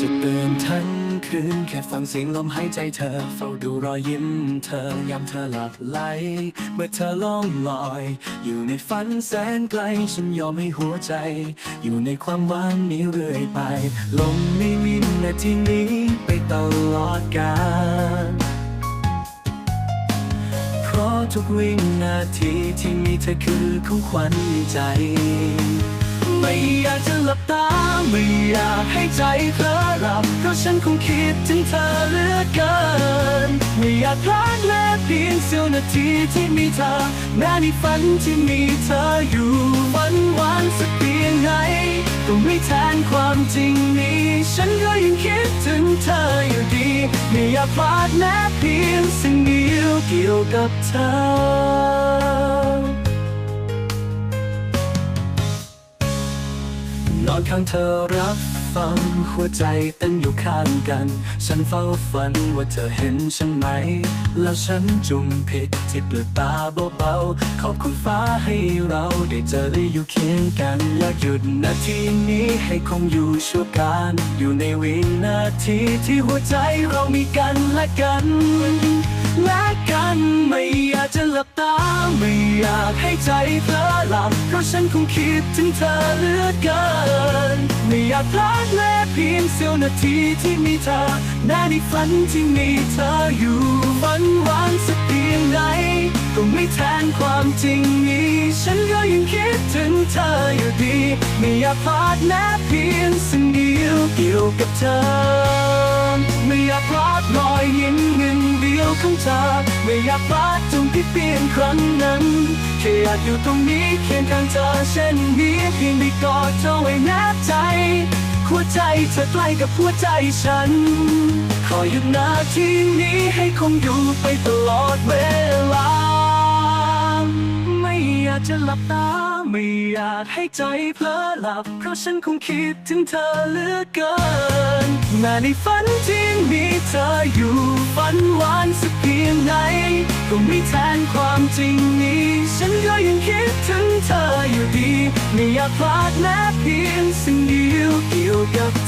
จะตื่นทั้งคืน แค่ฟังเสียงลมหายใจเธอ เฝ้าดูรอยยิ้มเธอยามเธอหลับไหล เมื่อเธอล่องลอย อยู่ในฝันแสนไกล ฉันยอมให้หัวใจ อยู่ในความว่างนี้เรื่อยไป ลมในวินาทีนี้ไปตลอดกาลเพราะทุกวินาทีที่มีเธอคือของขวัญใจ ไม่อยากจะหลับ ไม่อยากให้ใจเธอหลับเพราะฉันคงคิดถึงเธอเหลือเกิน ไม่อยากพลาดแม้เพียงเสี้ยวนาทีที่มีเธอแม้ในฝันที่มีเธออยู่ฝันหวานสักเพียงไหนก็ไม่แทนความจริงนี้ ฉันก็ยังคิดถึงเธออยู่ดี ไม่อยากพลาดแม้เพียงสิ่งเดียวเกี่ยวกับเธอ นอนข้างเธอรับฟังหัวใจเต้นอยู่ข้างกัน ฉันเฝ้าฝันว่าเธอเห็นฉันไหม แล้วฉันจุมผิดที่เปลือกตาเบาๆขอบคุณฟ้าให้เราได้เจอได้อยู่เคียงกัน อยากหยุดนาทีนี้ให้คงอยู่ชั่วการ อยู่ในวินาทีที่หัวใจเรามีกันและกัน และกันไม่อยากจะหลับตาไม่อยากให้ใจเธอหลับเพราะฉันคงคิดถึงเธอเหลือเกินากพลาดแม้เพียงเสี้ยวนาทีที่มีเธอแม้ในฝันที่มีเธออยู่ฝันหวานสักเพียงไหนก็ไม่แทนความจริงนี้ ฉันก็ยังคิดถึงเธออยู่ดี ไม่อยากพลาดแม้เพียงสิ่งเดียวเกี่ยวกับเธอ ไม่อยากพลาดรอยยิ้มหนึ่งเดียวของเธอ ไม่อยากพลาดจงที่เปลี่ยนครั้งนั้นแค่อยากอยู่ตรงนี้เคียงข้างเธอเช่นนี้เพียงได้กอดเธอไว้แนบใจ หัวใจเธอใกล้กับหัวใจฉัน ขอหยุดนาทีนี้ให้คงอยู่ไปตลอดเวลา ไม่อยากจะหลับตา ไม่อยากให้ใจเผลอหลับ เพราะฉันคงคิดถึงเธอเหลือเกินแม้ในฝันที่มีเธออยู่ฝันหวานสักเพียงไหนก็ไม่แทนความจริงนี้ ฉันก็ยังคิดถึงเธออยู่ดี ไม่อยากพลาดแม้เพียงสิ่งเดียว your